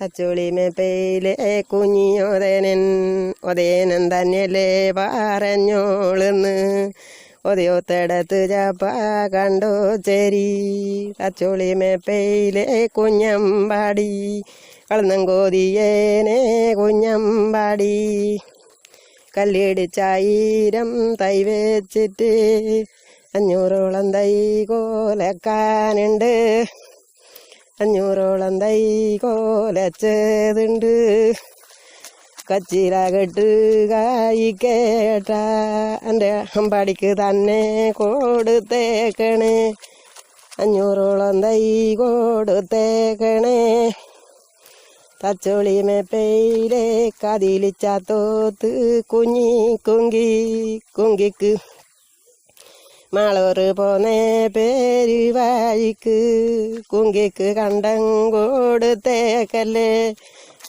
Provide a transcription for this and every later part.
തച്ചോളി മേപ്പയിലെ കുഞ്ഞിയോതേനൻ ഒതേനൻ തന്നെയല്ലേ പറഞ്ഞോളെന്ന്. ഒതയോത്തടത്ത് ചാപ്പ കണ്ടോ ചേരി. തച്ചോളി മേപ്പയിലെ കുഞ്ഞമ്പാടി കളന്നങ്കോതിയേനെ കുഞ്ഞമ്പാടി. കല്ലിടിച്ചായിരം തൈ വെച്ചിട്ട് അഞ്ഞൂറോളം തൈ കോലക്കാനുണ്ട്. അഞ്ഞൂറോളം തൈ കോലച്ചതുണ്ട്. കച്ചിലകട്ട് കായി കേട്ട എന്റെ അമ്പാടിക്ക് തന്നെ കൊടുത്തേക്കണേ. അഞ്ഞൂറോളം തൈ കൊടുത്തേക്കണേ. തച്ചോളി മേപ്പയിലെ കതിലിച്ചാത്തോത്ത് കുഞ്ഞി കുങ്കി കുങ്കിക്ക് മാളോറ് പോന്നേ പേര് വായിക്ക് കുങ്കിക്ക് കണ്ടം കൊടുത്തേക്കല്ലേ.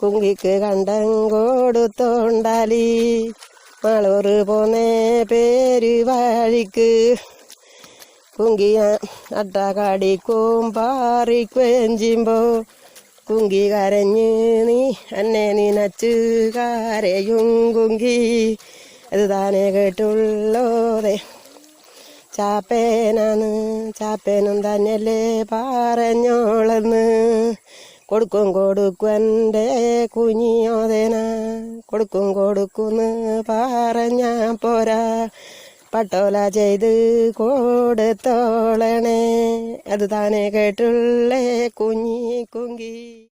കുങ്കിക്ക് കണ്ടം കൊടുത്തോണ്ടാലി. മാളോറ് പോന്നേ പേര് വാഴിക്ക് കുങ്കിയ അട്ടകാടിക്കും പാറിക്കുവെഞ്ചിമ്പോ കുങ്കി കരഞ്ഞ് നീ എന്നെ നിനച്ച് കരയും കുങ്കി. അത് താനേ കേട്ടുള്ളോതെ. ചാപ്പേനാന്ന് ചാപ്പേനും തന്നെയല്ലേ പറഞ്ഞോളെന്ന്. കൊടുക്കും കൊടുക്കുവന്റെ കുഞ്ഞിയോതേന കൊടുക്കും കൊടുക്കുന്ന് പറഞ്ഞ പോരാ. പട്ടോല ചെയ്ത് കൊടുത്തോളണേ അത് താനെ കേട്ടുള്ളേ കുഞ്ഞി കുങ്കി.